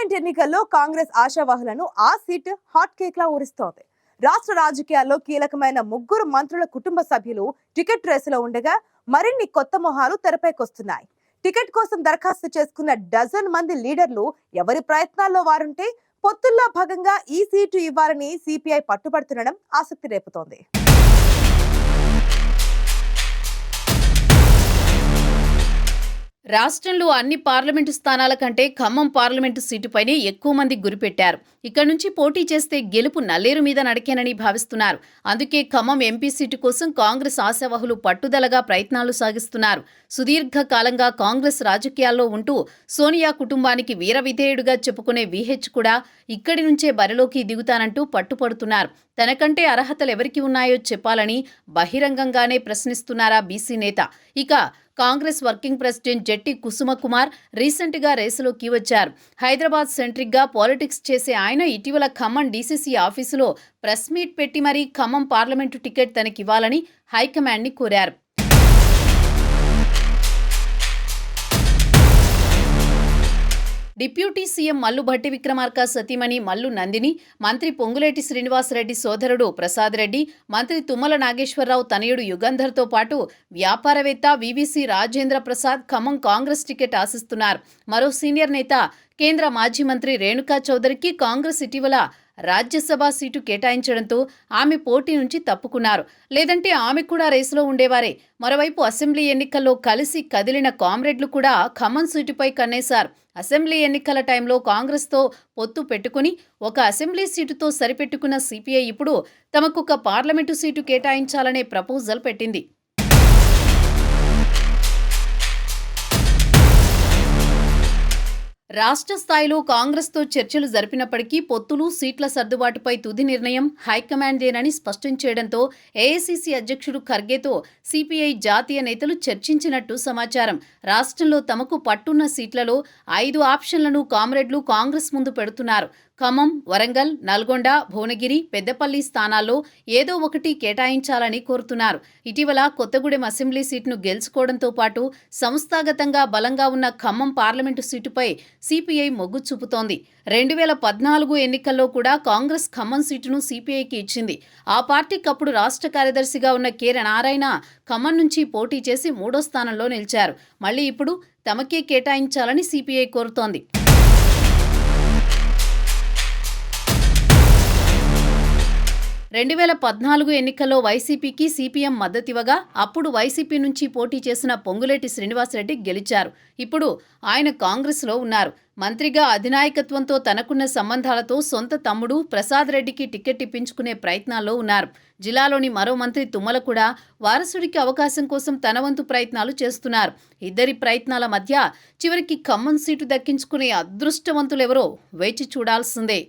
Parliament ఎన్నికల్లో కాంగ్రెస్ ఆశావాహులను ఆ సీట్ హాట్ కేక్ లా ఊరిస్తోంది. రాష్ట్ర రాజకీయాల్లో కీలకమైన ముగ్గురు మంత్రుల కుటుంబ సభ్యులు టికెట్ రేసులో ఉండగా మరిన్ని కొత్త మొహాలు తెరపైకొస్తున్నాయి. టికెట్ కోసం దరఖాస్తు చేసుకున్న డజన్ మంది లీడర్లు ఎవరి ప్రయత్నాల్లో వారుంటే పొత్తుల్లో భాగంగా ఈ సీటు ఇవ్వాలని సిపిఐ పట్టుబడుతుండడం ఆసక్తి రేపుతోంది. రాష్ట్రంలో అన్ని పార్లమెంటు స్థానాల కంటే ఖమ్మం పార్లమెంటు సీటుపైనే ఎక్కువ మంది గురిపెట్టారు. ఇక్కడ నుంచి పోటీ చేస్తే గెలుపు నల్లేరు మీద నడికేనని భావిస్తున్నారు. అందుకే ఖమ్మం ఎంపీ సీటు కోసం కాంగ్రెస్ ఆశావహులు పట్టుదలగా ప్రయత్నాలు సాగిస్తున్నారు. సుదీర్ఘ కాలంగా కాంగ్రెస్ రాజకీయాల్లో ఉంటూ సోనియా కుటుంబానికి వీర విధేయుడుగా చెప్పుకునే విహెచ్ కూడా ఇక్కడి నుంచే బరిలోకి దిగుతానంటూ పట్టుపడుతున్నారు. తనకంటే అర్హతలు ఎవరికి ఉన్నాయో చెప్పాలని బహిరంగంగానే ప్రశ్నిస్తున్నారా బీసీ నేత. ఇక కాంగ్రెస్ వర్కింగ్ ప్రెసిడెంట్ జెట్టి కుసుమకుమార్ రీసెంట్గా రేసులోకి వచ్చారు. హైదరాబాద్ సెంట్రిక్గా పాలిటిక్స్ చేసే ఆయన ఇటీవల ఖమ్మం డీసీసీ ఆఫీసులో ప్రెస్ మీట్ పెట్టి మరీ ఖమ్మం పార్లమెంటు టికెట్ తనకివ్వాలని హైకమాండ్ని కోరారు. డిప్యూటీ సీఎం మల్లు భట్టి విక్రమార్క సతీమణి మల్లు నందిని మంత్రి పొంగులేటి శ్రీనివాసరెడ్డి సోదరుడు ప్రసాద్ రెడ్డి మంత్రి తుమ్మల నాగేశ్వరరావు తనయుడు యుగంధర్తో పాటు వ్యాపారవేత్త వివిసి రాజేంద్ర ప్రసాద్ ఖమ్మం కాంగ్రెస్ టికెట్ ఆశిస్తున్నారు. మరో సీనియర్ నేత కేంద్ర మాజీ మంత్రి రేణుకా చౌదరికి కాంగ్రెస్ ఇటీవల రాజ్యసభ సీటు కేటాయించడంతో ఆమె పోటీ నుంచి తప్పుకున్నారు. లేదంటే ఆమె కూడా రేసులో ఉండేవారే. మరోవైపు అసెంబ్లీ ఎన్నికల్లో కలిసి కదిలిన కామ్రేడ్లు కూడా ఖమ్మం సీటుపై కన్నేశారు. అసెంబ్లీ ఎన్నికల టైంలో కాంగ్రెస్తో పొత్తు పెట్టుకుని ఒక అసెంబ్లీ సీటుతో సరిపెట్టుకున్న సిపిఐ ఇప్పుడు తమకొక పార్లమెంటు సీటు కేటాయించాలనే ప్రపోజల్ పెట్టింది. రాష్ట్ర స్థాయిలో కాంగ్రెస్తో చర్చలు జరిపినప్పటికీ పొత్తులు సీట్ల సర్దుబాటుపై తుది నిర్ణయం హైకమాండ్దేనని స్పష్టం చేయడంతో ఏఐసీసీ అధ్యక్షుడు ఖర్గేతో సిపిఐ జాతీయ నేతలు చర్చించినట్టు సమాచారం. రాష్ట్రంలో తమకు పట్టున్న సీట్లలో ఐదు ఆప్షన్లను కామ్రేడ్లు కాంగ్రెస్ ముందు పెడుతున్నారు. ఖమ్మం వరంగల్ నల్గొండ భువనగిరి పెద్దపల్లి స్థానాల్లో ఏదో ఒకటి కేటాయించాలని కోరుతున్నారు. ఇటీవల కొత్తగూడెం అసెంబ్లీ సీటును గెలుచుకోవడంతో పాటు సంస్థాగతంగా బలంగా ఉన్న ఖమ్మం పార్లమెంటు సీటుపై సిపిఐ మొగ్గు చూపుతోంది. రెండు వేల పద్నాలుగు ఎన్నికల్లో కూడా కాంగ్రెస్ ఖమ్మం సీటును సిపిఐకి ఇచ్చింది. ఆ పార్టీకి అప్పుడు రాష్ట్ర కార్యదర్శిగా ఉన్న కె నారాయణ ఖమ్మం నుంచి పోటీ చేసి మూడో స్థానంలో నిలిచారు. మళ్ళీ ఇప్పుడు తమకే కేటాయించాలని సిపిఐ కోరుతోంది. రెండు వేల పద్నాలుగు ఎన్నికల్లో వైసీపీకి సిపిఎం మద్దతివ్వగా అప్పుడు వైసీపీ నుంచి పోటీ చేసిన పొంగులేటి శ్రీనివాసరెడ్డి గెలిచారు. ఇప్పుడు ఆయన కాంగ్రెస్లో ఉన్నారు. మంత్రిగా అధినాయకత్వంతో తనకున్న సంబంధాలతో సొంత తమ్ముడు ప్రసాద్ రెడ్డికి టికెట్ ఇప్పించుకునే ప్రయత్నాల్లో ఉన్నారు. జిల్లాలోని మరో మంత్రి తుమ్మల కూడా వారసుడికి అవకాశం కోసం తన వంతు ప్రయత్నాలు చేస్తున్నారు. ఇద్దరి ప్రయత్నాల మధ్య చివరికి ఖమ్మం సీటు దక్కించుకునే అదృష్టవంతులెవరో వేచి చూడాల్సిందే.